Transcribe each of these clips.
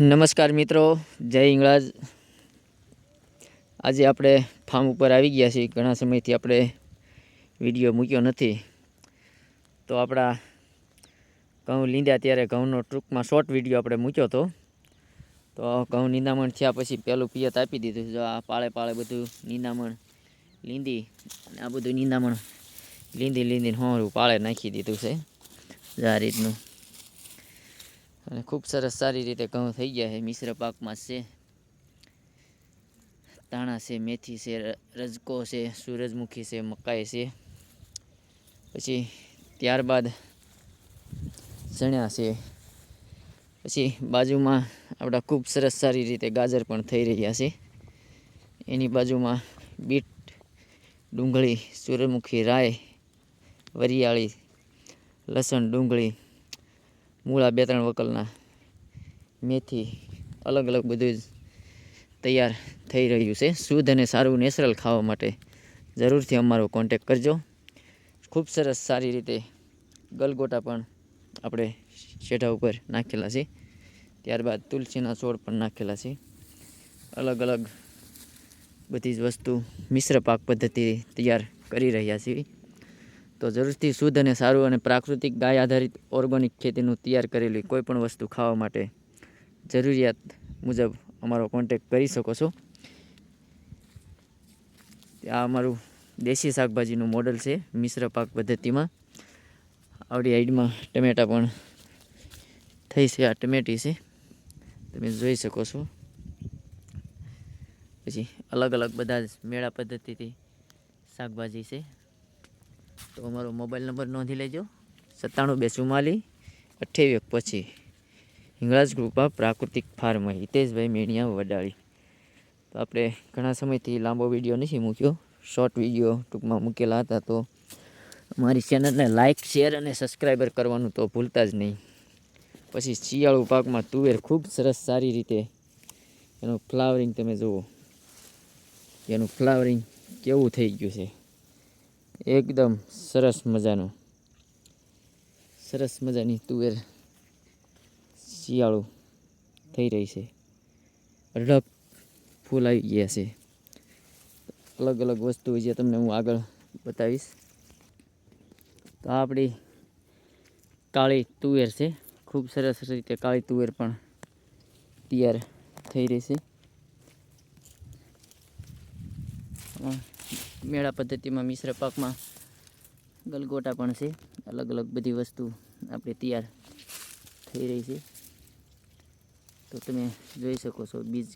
નમસ્કાર મિત્રો, જય ઇંગળાજ. આજે આપણે ફાર્મ ઉપર આવી ગયા છીએ. ઘણા સમયથી આપણે વીડિયો મૂક્યો નથી. તો આપણા ઘઉં લીંદ્યા ત્યારે ઘઉંનો ટૂંકમાં શોર્ટ વીડિયો આપણે મૂક્યો હતો. તો ઘઉં નિંદામણ થયા પછી પહેલું પિયત આપી દીધું. જો આ પાળે પાળે બધું નિંદામણ લીંદી અને આ બધું નિંદામણ લીંદી લીંદીને હોરું પાળે નાખી દીધું છે. આ રીતનું અને ખૂબ સરસ સારી રીતે ઘઉં થઈ ગયા છે. મિશ્ર પાકમાં છે, ધાણા છે, મેથી છે, રજકો છે, સૂરજમુખી છે, મકાઈ છે. પછી ત્યારબાદ ચણ્યા છે. પછી બાજુમાં આપણા ખૂબ સરસ સારી રીતે ગાજર પણ થઈ રહ્યા છે. એની બાજુમાં બીટ, ડુંગળી, સૂરજમુખી, રાય, વરિયાળી, લસણ ડુંગળી મૂળા બે ત્રણ વકલના મેથી અલગ અલગ બધું જ તૈયાર થઈ રહ્યું છે. શુદ્ધ અને સારું નેચરલ ખાવા માટે જરૂરથી અમારો કોન્ટેક કરજો. ખૂબ સરસ સારી રીતે ગલગોટા પણ આપણે શેઢા ઉપર નાખેલા છે. ત્યારબાદ તુલસીના છોડ પણ નાખેલા છે. અલગ અલગ બધી જ વસ્તુ મિશ્ર પાક પદ્ધતિ તૈયાર કરી રહ્યા છીએ. તો જરૂરથી શુદ્ધ અને સારું અને પ્રાકૃતિક ગાય આધારિત ઓર્ગોનિક ખેતીનું તૈયાર કરેલી કોઈપણ વસ્તુ ખાવા માટે જરૂરિયાત મુજબ અમારો કોન્ટેક કરી શકો છો. આ અમારું દેશી શાકભાજીનું મોડલ છે, મિશ્ર પાક પદ્ધતિમાં. આવડી હાઈડમાં ટમેટા પણ થઈ છે, આ ટમેટી છે. તમે જોઈ શકો છો. પછી અલગ અલગ બધા મેળા પદ્ધતિથી શાકભાજી છે. તો અમારો મોબાઈલ નંબર નોંધી લેજો. સત્તાણું બે ચુમ્માલીસ એક પછી હિંગળાજ કૃપા પ્રાકૃતિક ફાર્મ હિતેશભાઈ મેણિયા વડાળી. તો આપણે ઘણા સમયથી લાંબો વીડિયો નથી મૂક્યો. શોર્ટ વીડિયો ટૂંકમાં મૂકેલા હતા તો અમારી ચેનલને લાઇક શેર અને સબસ્ક્રાઈબર કરવાનું તો ભૂલતા જ નહીં. પછી શિયાળુ પાકમાં તુવેર ખૂબ સરસ સારી રીતે એનું ફ્લાવરિંગ તમે જુઓ. એનું ફ્લાવરિંગ કેવું થઈ ગયું છે. એકદમ સરસ મજાનું. સરસ મજાની તુવેર શિયાળો થઈ રહી છે. અઢળક ફૂલ આવી ગયા છે. અલગ અલગ વસ્તુ જે તમને હું આગળ બતાવીશ. તો આ આપણી કાળી તુવેર છે. ખૂબ સરસ રીતે કાળી તુવેર પણ તૈયાર થઈ રહી છે. મેળા પદ્ધતિમાં મિશ્ર પાકમાં ગલગોટા પણ છે. અલગ અલગ બધી વસ્તુ આપણે તૈયાર થઈ રહી છે. તો તમે જોઈ શકો છો, બીજ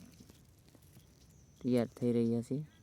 તૈયાર થઈ રહ્યા છે.